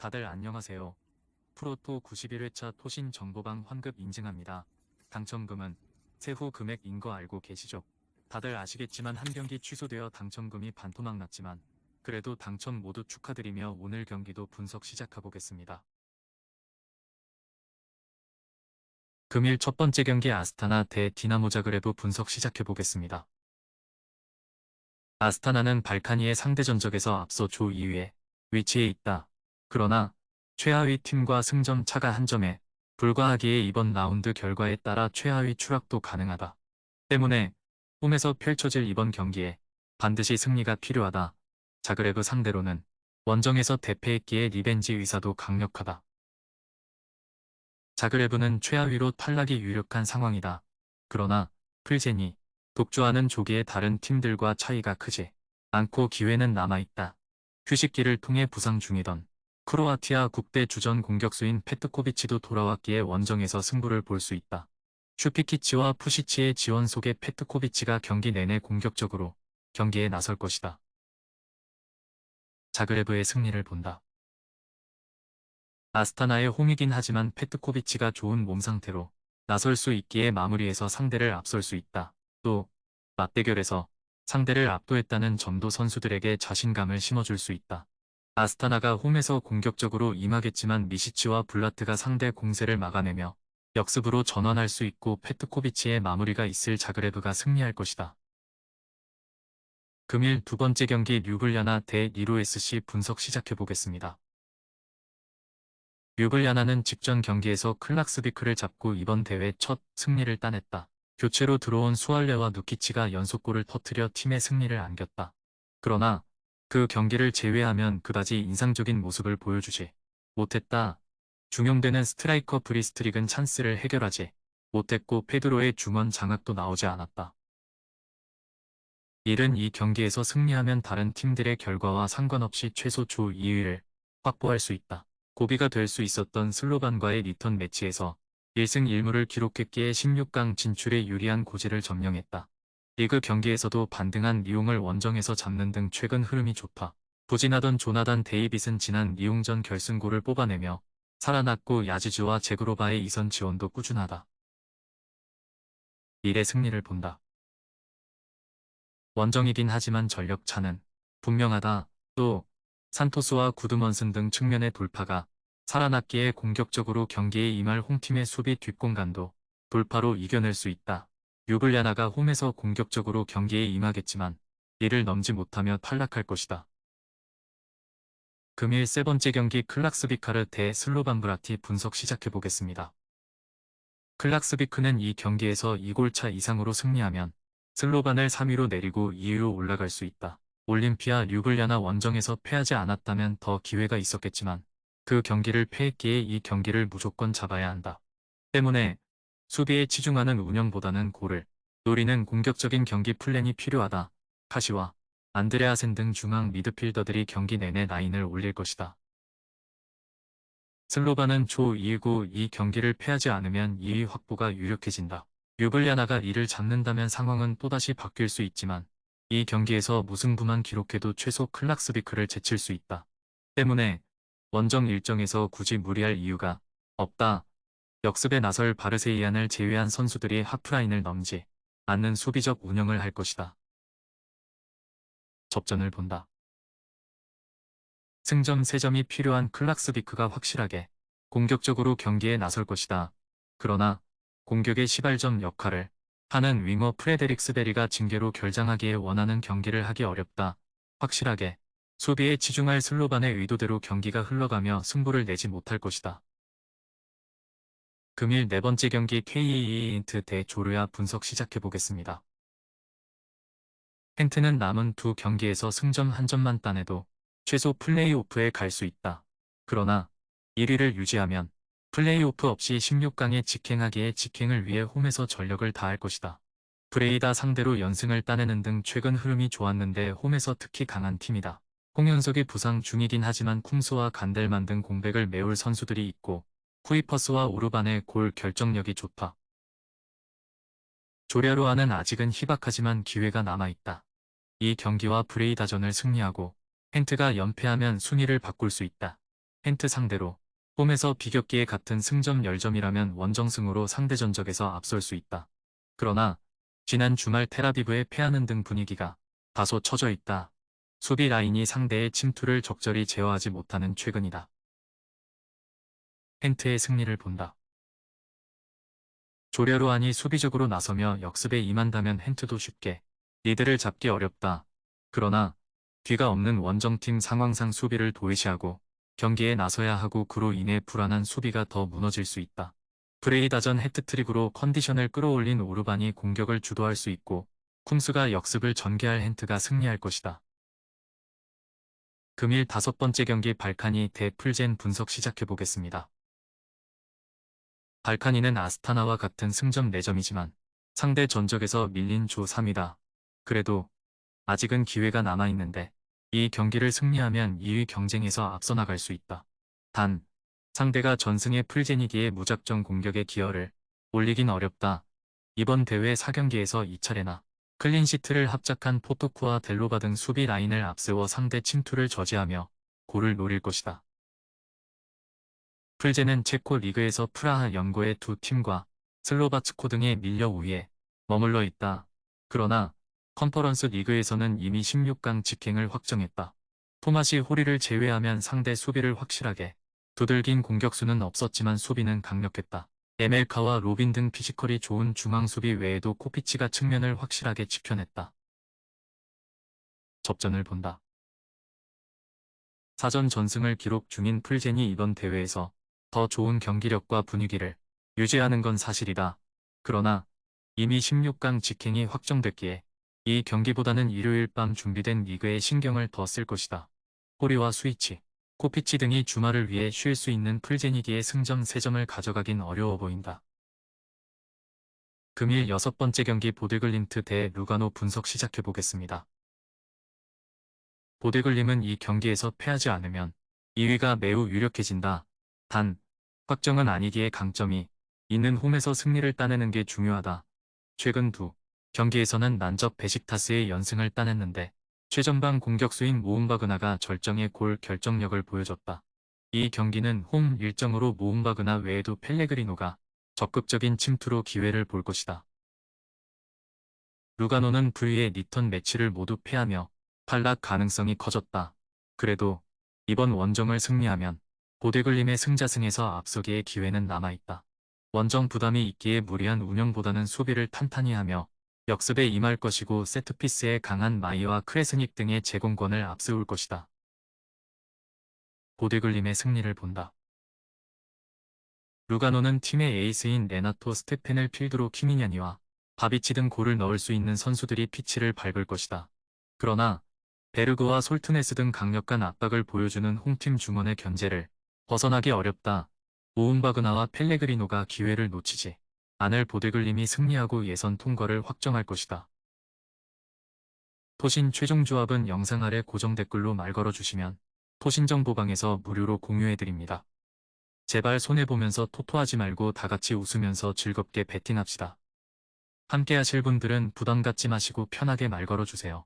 다들 안녕하세요. 프로토 91회차 토신 정보방 환급 인증합니다. 당첨금은 세후 금액인 거 알고 계시죠? 다들 아시겠지만 한 경기 취소되어 당첨금이 반토막 났지만 그래도 당첨 모두 축하드리며 오늘 경기도 분석 시작해보겠습니다. 금일 첫 번째 경기 아스타나 대 디나모 자그레브 분석 시작해보겠습니다. 아스타나는 발카니의 상대 전적에서 앞서 조 2위에 위치해 있다. 그러나 최하위 팀과 승점 차가 한 점에 불과하기에 이번 라운드 결과에 따라 최하위 추락도 가능하다. 때문에 홈에서 펼쳐질 이번 경기에 반드시 승리가 필요하다. 자그레브 상대로는 원정에서 대패했기에 리벤지 의사도 강력하다. 자그레브는 최하위로 탈락이 유력한 상황이다. 그러나 플제니, 독주하는 조기의 다른 팀들과 차이가 크지 않고 기회는 남아있다. 휴식기를 통해 부상 중이던 크로아티아 국대 주전 공격수인 페트코비치도 돌아왔기에 원정에서 승부를 볼 수 있다. 슈피키치와 푸시치의 지원 속에 페트코비치가 경기 내내 공격적으로 경기에 나설 것이다. 자그레브의 승리를 본다. 아스타나의 홈이긴 하지만 페트코비치가 좋은 몸 상태로 나설 수 있기에 마무리해서 상대를 앞설 수 있다. 또 맞대결에서 상대를 압도했다는 점도 선수들에게 자신감을 심어줄 수 있다. 아스타나가 홈에서 공격적으로 임하겠지만 미시치와 블라트가 상대 공세를 막아내며 역습으로 전환할 수 있고 페트코비치의 마무리가 있을 자그레브가 승리할 것이다. 금일 두 번째 경기 류블야나 대 이로SC 분석 시작해보겠습니다. 류블야나는 직전 경기에서 클락스비크를 잡고 이번 대회 첫 승리를 따냈다. 교체로 들어온 수알레와 누키치가 연속골을 터뜨려 팀의 승리를 안겼다. 그러나 그 경기를 제외하면 그다지 인상적인 모습을 보여주지 못했다. 중용되는 스트라이커 브리스트릭은 찬스를 해결하지 못했고 페드로의 중원 장악도 나오지 않았다. 일은 이 경기에서 승리하면 다른 팀들의 결과와 상관없이 최소 조 2위를 확보할 수 있다. 고비가 될 수 있었던 슬로반과의 리턴 매치에서 1승 1무를 기록했기에 16강 진출에 유리한 고지를 점령했다. 리그 경기에서도 반등한 리용을 원정에서 잡는 등 최근 흐름이 좋다. 부진하던 조나단 데이빗은 지난 리용전 결승골을 뽑아내며 살아났고 야지즈와 제그로바의 이선 지원도 꾸준하다. 1의 승리를 본다. 원정이긴 하지만 전력 차는 분명하다. 또 산토스와 구드먼슨 등 측면의 돌파가 살아났기에 공격적으로 경기에 임할 홈팀의 수비 뒷공간도 돌파로 이겨낼 수 있다. 유블야나가 홈에서 공격적으로 경기에 임하겠지만 이를 넘지 못하며 탈락할 것이다. 금일 세 번째 경기 클락스비카르 대 슬로반브라티 분석 시작해보겠습니다. 클락스비크는 이 경기에서 2골차 이상으로 승리하면 슬로반을 3위로 내리고 2위로 올라갈 수 있다. 올림피아 류블야나 원정에서 패하지 않았다면 더 기회가 있었겠지만 그 경기를 패했기에 이 경기를 무조건 잡아야 한다. 때문에 수비에 치중하는 운영보다는 골을 노리는 공격적인 경기 플랜이 필요하다. 카시와 안드레아센 등 중앙 미드필더들이 경기 내내 라인을 올릴 것이다. 슬로바는 조 2구 이 경기를 패하지 않으면 2위 확보가 유력해진다. 유블야나가 이를 잡는다면 상황은 또다시 바뀔 수 있지만 이 경기에서 무승부만 기록해도 최소 클락스비크를 제칠 수 있다. 때문에 원정 일정에서 굳이 무리할 이유가 없다. 역습에 나설 바르세이안을 제외한 선수들이 하프라인을 넘지 않는 수비적 운영을 할 것이다. 접전을 본다. 승점 3점이 필요한 클락스비크가 확실하게 공격적으로 경기에 나설 것이다. 그러나 공격의 시발점 역할을 하는 윙어 프레데릭스 베리가 징계로 결장하기에 원하는 경기를 하기 어렵다. 확실하게 수비에 치중할 슬로반의 의도대로 경기가 흘러가며 승부를 내지 못할 것이다. 금일 네 번째 경기 KEE 인트 대 조르야 분석 시작해보겠습니다. 헨트는 남은 두 경기에서 승점 한 점만 따내도 최소 플레이오프에 갈 수 있다. 그러나 1위를 유지하면 플레이오프 없이 16강에 직행하기에 직행을 위해 홈에서 전력을 다할 것이다. 브레이다 상대로 연승을 따내는 등 최근 흐름이 좋았는데 홈에서 특히 강한 팀이다. 홍현석이 부상 중이긴 하지만 쿰스와 간델만 등 공백을 메울 선수들이 있고 쿠이퍼스와 오르반의 골 결정력이 좋다. 조랴로아는 아직은 희박하지만 기회가 남아있다. 이 경기와 브레이다전을 승리하고 헨트가 연패하면 순위를 바꿀 수 있다. 헨트 상대로 홈에서 비겼기에 같은 승점 10점이라면 원정승으로 상대 전적에서 앞설 수 있다. 그러나 지난 주말 테라비브에 패하는 등 분위기가 다소 처져 있다. 수비 라인이 상대의 침투를 적절히 제어하지 못하는 최근이다. 헨트의 승리를 본다. 조려로안이 수비적으로 나서며 역습에 임한다면 헨트도 쉽게 리드를 잡기 어렵다. 그러나 뒤가 없는 원정팀 상황상 수비를 도외시하고 경기에 나서야 하고 그로 인해 불안한 수비가 더 무너질 수 있다. 브레이다전 해트트릭으로 컨디션을 끌어올린 오르반이 공격을 주도할 수 있고 쿰스가 역습을 전개할 헨트가 승리할 것이다. 금일 다섯 번째 경기 발카니 대 풀젠 분석 시작해보겠습니다. 발카니는 아스타나와 같은 승점 4점이지만 상대 전적에서 밀린 조 3이다. 그래도 아직은 기회가 남아있는데 이 경기를 승리하면 2위 경쟁에서 앞서 나갈 수 있다. 단, 상대가 전승의 풀제니기의 무작정 공격의 기여를 올리긴 어렵다. 이번 대회 4경기에서 2차례나 클린시트를 합작한 포토쿠와 델로바 등 수비 라인을 앞세워 상대 침투를 저지하며 골을 노릴 것이다. 풀제는 체코 리그에서 프라하 연고의 두 팀과 슬로바츠코 등에 밀려 우위에 머물러 있다. 그러나 컨퍼런스 리그에서는 이미 16강 직행을 확정했다. 토마시 호리를 제외하면 상대 수비를 확실하게 두들긴 공격수는 없었지만 수비는 강력했다. 에멜카와 로빈 등 피지컬이 좋은 중앙 수비 외에도 코피치가 측면을 확실하게 지켜냈다. 접전을 본다. 사전 전승을 기록 중인 풀젠이 이번 대회에서 더 좋은 경기력과 분위기를 유지하는 건 사실이다. 그러나 이미 16강 직행이 확정됐기에 이 경기보다는 일요일 밤 준비된 리그에 신경을 더 쓸 것이다. 호리와 스위치, 코피치 등이 주말을 위해 쉴 수 있는 풀제니기의 승점 3점을 가져가긴 어려워 보인다. 금일 여섯 번째 경기 보데글림트 대 루가노 분석 시작해보겠습니다. 보데글림은 이 경기에서 패하지 않으면 2위가 매우 유력해진다. 단, 확정은 아니기에 강점이 있는 홈에서 승리를 따내는 게 중요하다. 최근 두 경기에서는 난접 베식타스의 연승을 따냈는데 최전방 공격수인 모음바그나가 절정의 골 결정력을 보여줬다. 이 경기는 홈 일정으로 모음바그나 외에도 펠레그리노가 적극적인 침투로 기회를 볼 것이다. 루가노는 불리의 리턴 매치를 모두 패하며 탈락 가능성이 커졌다. 그래도 이번 원정을 승리하면 보데글림의 승자승에서 앞서기의 기회는 남아있다. 원정 부담이 있기에 무리한 운영보다는 수비를 탄탄히 하며 역습에 임할 것이고 세트피스에 강한 마이와 크레스닉 등의 제공권을 앞세울 것이다. 보데글림의 승리를 본다. 루가노는 팀의 에이스인 레나토 스테펜을 필드로 키미냐니와 바비치 등 골을 넣을 수 있는 선수들이 피치를 밟을 것이다. 그러나 베르그와 솔트네스 등 강력한 압박을 보여주는 홈팀 중원의 견제를 벗어나기 어렵다. 오은바그나와 펠레그리노가 기회를 놓치지 않을 보데글림이 승리하고 예선 통과를 확정할 것이다. 토신 최종 조합은 영상 아래 고정 댓글로 말 걸어주시면 토신 정보방에서 무료로 공유해드립니다. 제발 손해보면서 토토하지 말고 다같이 웃으면서 즐겁게 베팅합시다. 함께 하실 분들은 부담 갖지 마시고 편하게 말 걸어주세요.